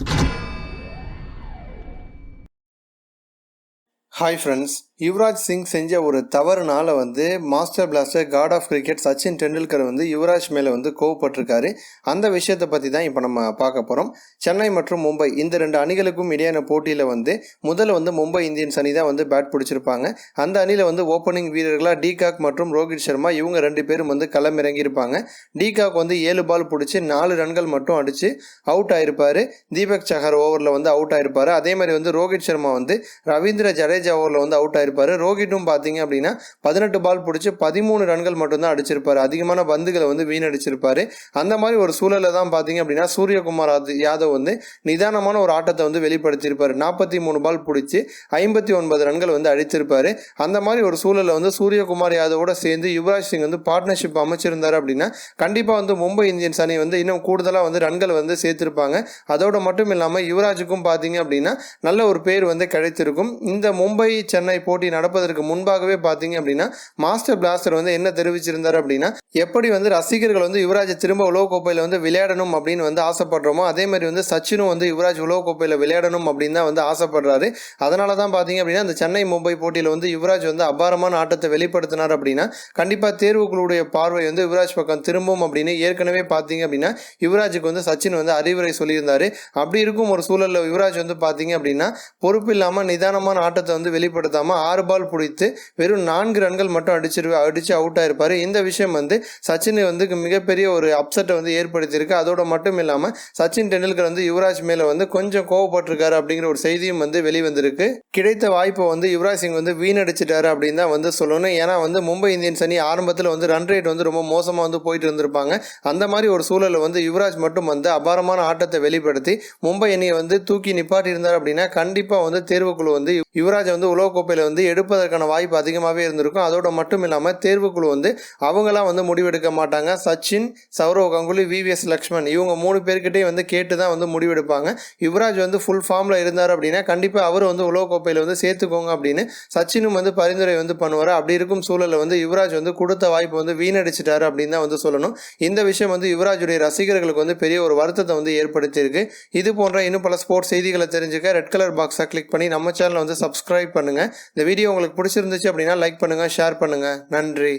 you hi friends Yuvraj Singh செஞ்ச ஒரு தவறுனால வந்து master blaster god of cricket Sachin Tendulkar வந்து யுவராஜ் மேலே வந்து கோவப்பட்டிருக்காரு. அந்த விஷயத்தை பற்றி தான் இப்போ நம்ம பார்க்க போகிறோம் சென்னை மற்றும் மும்பை இந்த ரெண்டு அணிகளுக்கும் இடையான போட்டியில் வந்து முதல்ல வந்து மும்பை இந்தியன்ஸ் அணி தான் வந்து பேட் பிடிச்சிருப்பாங்க. அந்த அணியில் வந்து ஓப்பனிங் வீரர்களாக டிகாக் மற்றும் ரோஹித் சர்மா இவங்க ரெண்டு பேரும் வந்து களமிறங்கியிருப்பாங்க. டிகாக் வந்து ஏழு பால் பிடிச்சி நாலு ரன்கள் மட்டும் அடித்து அவுட் ஆயிருப்பார். தீபக் சஹர் ஓவரில் வந்து அவுட் ஆயிருப்பார். அதே மாதிரி வந்து ரோஹித் சர்மா வந்து ரவீந்திர ஜடேஜா ஓவரில் வந்து அவுட் ஆயிருப்பார். ரோஹிட்டும் பார்த்தீங்க அப்படின்னா பதினெட்டு பால் பிடிச்சி பதிமூணு ரன்கள் மட்டும்தான் அடிச்சிருப்பார். அதிகமான பந்துகளை வந்து வீணடிச்சிருப்பார். அந்த மாதிரி ஒரு சூழலில் தான் பார்த்தீங்க அப்படின்னா சூரியகுமார் யாதவ் வந்து நிதானமான ஒரு ஆட்டத்தை வந்து வெளிப்படுத்தியிருப்பார். நாற்பத்தி மூணு பால் பிடிச்சி ஐம்பத்தி ஒன்பது ரன்கள் வந்து அடிச்சிருப்பார். அந்த மாதிரி ஒரு சூழலில் வந்து சூரியகுமார் யாதவோட சேர்ந்து யுவராஜ் சிங் வந்து பார்ட்னர்ஷிப் அமைச்சிருந்தார் அப்படின்னா கண்டிப்பாக வந்து மும்பை இந்தியன்ஸ் அணி வந்து இன்னும் கூடுதலாக வந்து ரன்கள் வந்து சேர்த்திருப்பாங்க. அதோட மட்டும் இல்லாமல் யுவராஜுக்கும் பார்த்தீங்க அப்படின்னா நல்ல ஒரு பேர் வந்து கிடைத்திருக்கும். இந்த மும்பை மும்பை சென்னை போட்டி நடப்பதற்கு முன்பாகவே பார்த்தீங்க அப்படின்னா மாஸ்டர் பிளாஸ்டர் வந்து என்ன தெரிவிச்சிருந்தார் அப்படின்னா எப்படி வந்து ரசிகர்கள் வந்து யுவராஜை திரும்ப உலகக்கோப்பையில் வந்து விளையாடணும் அப்படின்னு வந்து ஆசைப்படுறோமோ அதே மாதிரி வந்து சச்சினும் வந்து யுவராஜ் உலகக்கோப்பையில் விளையாடணும் அப்படின்னு தான் வந்து ஆசைப்படுறாரு. அதனால தான் பார்த்தீங்க அப்படின்னா அந்த சென்னை மும்பை போட்டியில் வந்து யுவராஜ் வந்து அபாரமான ஆட்டத்தை வெளிப்படுத்தினார் அப்படின்னா கண்டிப்பாக தேர்வுகளுடைய பார்வை வந்து யுவராஜ் பக்கம் திரும்பும் அப்படின்னு ஏற்கனவே பார்த்தீங்க அப்படின்னா யுவராஜுக்கு வந்து சச்சின் வந்து அறிவுரை சொல்லியிருந்தார். அப்படி இருக்கும் ஒரு சூழலில் யுவராஜ் வந்து பார்த்தீங்க அப்படின்னா பொறுப்பு இல்லாமல் நிதானமான ஆட்டத்தை வந்து வெளிப்படுத்தாமல் ஆறு பால் பிடித்து வெறும் நான்கு ரன்கள் மட்டும் அடிச்சிரு அடித்து அவுட் ஆயிருப்பார். இந்த விஷயம் வந்து சச்சின் வந்து மிகப்பெரிய ஒரு அப்செட்டை வந்து ஏற்படுத்தியிருக்கு. அதோட மட்டும் இல்லாமல் சச்சின் டெண்டுல்கர் வந்து யுவராஜ் மேலே வந்து கொஞ்சம் கோவப்பட்டிருக்காரு அப்படிங்கிற ஒரு செய்தியும் வந்து வெளிவந்திருக்கு. கிடைத்த வாய்ப்பை வந்து யுவராஜ் சிங் வந்து வீணடிச்சிட்டாரு அப்படின்னு தான் வந்து சொல்லணும். ஏன்னா வந்து மும்பை இந்தியன்ஸ் அணி ஆரம்பத்தில் வந்து ரன் ரேட் வந்து ரொம்ப மோசமாக வந்து போயிட்டு இருந்திருப்பாங்க. அந்த மாதிரி ஒரு சூழலில் வந்து யுவராஜ் மட்டும் வந்து அபாரமான ஆட்டத்தை வெளிப்படுத்தி மும்பை அணியை வந்து தூக்கி நிப்பாட்டி இருந்தார் அப்படின்னா கண்டிப்பாக வந்து தேர்வுக்குழு வந்து யுவராஜ் வந்து உலகக்கோப்பையில் வந்து எடுப்பதற்கான வாய்ப்பு அதிகமாகவே இருந்திருக்கும். அதோட மட்டும் இல்லாமல் தேர்வுக்குழு வந்து அவங்களாம் வந்து முடிவெடுக்க மாட்டாங்க. சச்சின் சௌரவ் கங்குலி விவிஎஸ் லக்ஷ்மண் இவங்க மூணு பேர்கிட்டையும் வந்து கேட்டு தான் வந்து முடிவெடுப்பாங்க. யுவராஜ் வந்து ஃபுல் ஃபார்மில் இருந்தார் அப்படின்னா கண்டிப்பாக அவர் வந்து உலகக்கோப்பையில் வந்து சேர்த்துக்கோங்க அப்படின்னு சச்சினும் வந்து பரிந்துரை வந்து பண்ணுவார். அப்படி இருக்கும் சூழலில் வந்து யுவராஜ் வந்து கொடுத்த வாய்ப்பு வந்து வீணடிச்சிட்டாரு அப்படின்னு தான் வந்து சொல்லணும். இந்த விஷயம் வந்து யுவராஜுடைய ரசிகர்களுக்கு வந்து பெரிய ஒரு வருத்தத்தை வந்து ஏற்படுத்தியிருக்கு. இது போன்ற இன்னும் பல ஸ்போர்ட்ஸ் செய்திகளை தெரிஞ்சுக்க ரெட் கலர் பாக்ஸை கிளிக் பண்ணி நம்ம சேனலை வந்து சப்ஸ்கிரைப் பண்ணுங்கள் இந்த வீடியோ உங்களுக்கு பிடிச்சிருந்துச்சு அப்படின்னா லைக் பண்ணுங்கள் ஷேர் பண்ணுங்கள் நன்றி.